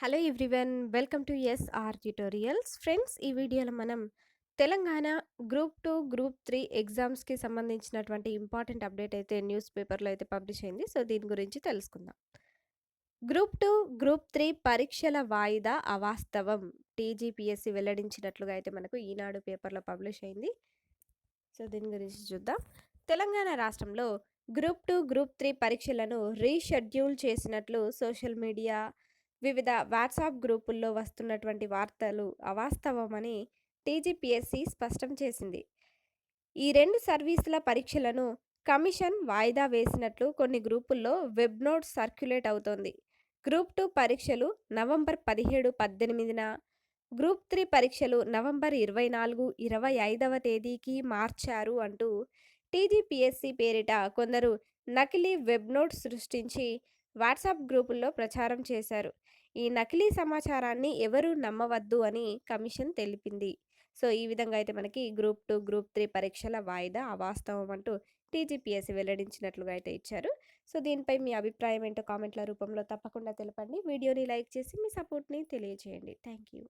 Hello everyone welcome to SR tutorials. Friends ఈ వీడియోలో మనం Telangana group two group three ఎగ్జామ్స్కి సంబంధించినటువంటి ఇంపార్టెంట్ అప్డేట్ అయితే న్యూస్ పేపర్లో అయితే పబ్లిష్ అయింది. సో దీని గురించి తెలుసుకుందాం. గ్రూప్ టూ గ్రూప్ త్రీ పరీక్షల వాయిదా అవాస్తవం. టీజీపీఎస్సీ వెల్లడించినట్లుగా అయితే మనకు ఈనాడు పేపర్లో పబ్లిష్ అయింది. సో దీని గురించి చూద్దాం. తెలంగాణ రాష్ట్రంలో గ్రూప్ టూ గ్రూప్ త్రీ పరీక్షలను రీషెడ్యూల్ చేసినట్లు సోషల్ మీడియా వివిధ వాట్సాప్ గ్రూపుల్లో వస్తున్నటువంటి వార్తలు అవాస్తవమని టీజీపీఎస్సీ స్పష్టం చేసింది. ఈ రెండు సర్వీసుల పరీక్షలను కమిషన్ వాయిదా వేసినట్లు కొన్ని గ్రూపుల్లో వెబ్ నోట్ సర్క్యులేట్ అవుతోంది. గ్రూప్ టూ పరీక్షలు నవంబర్ పదిహేడు పద్దెనిమిదిన గ్రూప్ త్రీ పరీక్షలు నవంబర్ ఇరవై నాలుగు ఇరవై ఐదవ తేదీకి మార్చారు అంటూ టీజీపీఎస్సీ పేరిట కొందరు నకిలీ వెబ్ నోట్ సృష్టించి వాట్సాప్ గ్రూపుల్లో ప్రచారం చేశారు. ఈ నకిలీ సమాచారాన్ని ఎవరూ నమ్మవద్దు అని కమిషన్ తెలిపింది. సో ఈ విధంగా అయితే మనకి గ్రూప్ టూ గ్రూప్ త్రీ పరీక్షల వాయిదా అవాస్తవం అంటూ టీజీపీఎస్సీ వెల్లడించినట్లుగా అయితే ఇచ్చారు. సో దీనిపై మీ అభిప్రాయం ఏంటో కామెంట్ల రూపంలో తప్పకుండా తెలపండి. వీడియోని లైక్ చేసి మీ సపోర్ట్ని తెలియజేయండి థ్యాంక్ యూ